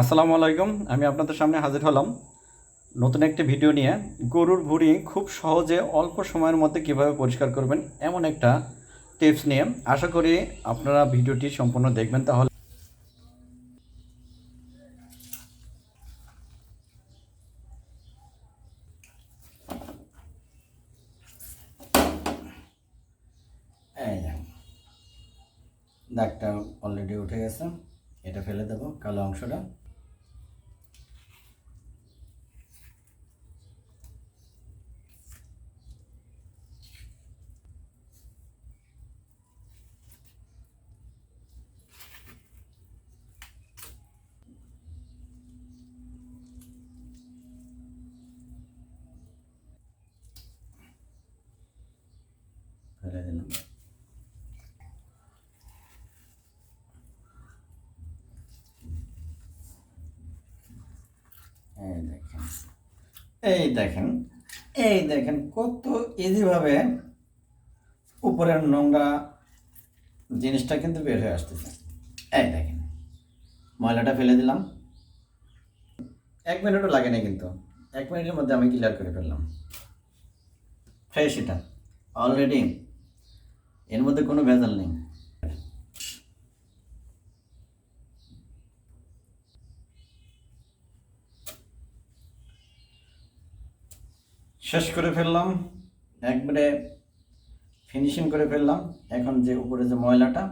আসসালামু আলাইকুম। আমি আপনাদের সামনে হাজির হলাম নতুন একটি ভিডিও নিয়ে। গরুর ভুঁড়ি খুব সহজে অল্প সময়ের মধ্যে কীভাবে পরিষ্কার করবেন, এমন একটা টিপস নিয়ে। আশা করি আপনারা ভিডিওটি সম্পূর্ণ দেখবেন তাহলে। দাগটা অলরেডি উঠে গেছে। এটা ফেলে দেবো, কালো অংশটা। ফেলে দিলাম। এই দেখেন এই দেখেন এই দেখেন কত ইজিভাবে উপরের নোংরা জিনিসটা কিন্তু বের হয়ে আসতেছে। এই দেখেন, ময়লাটা ফেলে দিলাম। এক মিনিটও লাগে না কিন্তু, এক মিনিটের মধ্যে আমি ক্লিয়ার করে ফেললাম। ফ্রেশ এটা অলরেডি এর মধ্যে কোনো ভেজাল নেই। শেষ করে ফেললাম, একবারে ফিনিশিং করে ফেললাম। এখন যে উপরে যে ময়লাটা,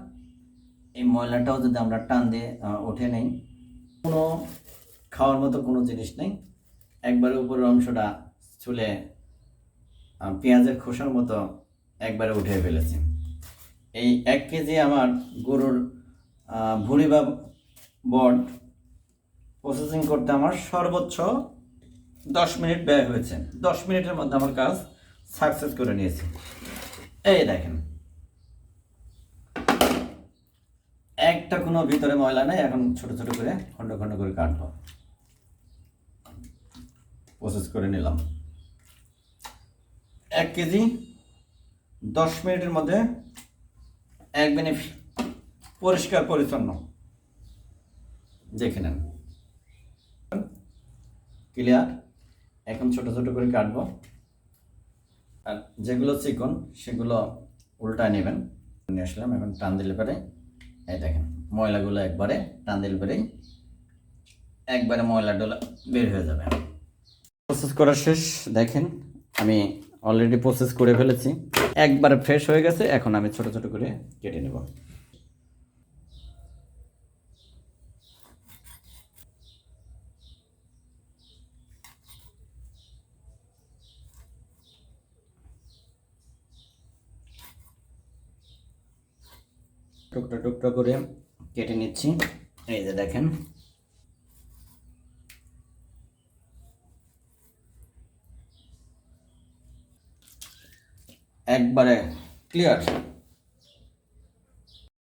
এই ময়লাটাও যদি আমরা টান দিয়ে উঠে নেই। কোনো খাওয়ার মতো কোনো জিনিস নেই। একবারে উপরের অংশটা চুলে পেঁয়াজের খোসার মতো একবারে উঠে ফেলেছি। এই এক কেজি আমার গরুর ভুঁড়ি বা বড প্রসেসিং করতে আমার সর্বোচ্চ দশ মিনিট ব্যয় হয়েছে। দশ মিনিটের মধ্যে আমার কাজ সাকসেস করে নিয়েছি। এই দেখেন। একটা কোনো ভিতরে ময়লা নেই, এখন ছোট ছোট করে খণ্ড খণ্ড করে কাটবো। প্রসেস করে নিলাম। এক কেজি দশ মিনিটের মধ্যে এক মিনিট পরিষ্কার পরিচ্ছন্ন। দেখে নেন। ক্লিয়ার এখন ছোট ছোট করে কাটবো। আর যেগুলো চিকন, সেগুলো উল্টায় নেবেন। নিয়ে আসলাম, এখন টান দিলে পরে, এই দেখেন, ময়লাগুলো একবারে টান দিলে পরেই একবারে ময়লা ডোলা বের হয়ে যাবে। প্রসেস করা শেষ, দেখেন, আমি অলরেডি প্রসেস করে ফেলেছি। একবার ফ্রেশ হয়ে গেছে, এখন আমি ছোট ছোট করে কেটে নেব। টুকরা টুকরা করে কেটে নিচ্ছি। এই যে দেখেন। একবারে ক্লিয়ার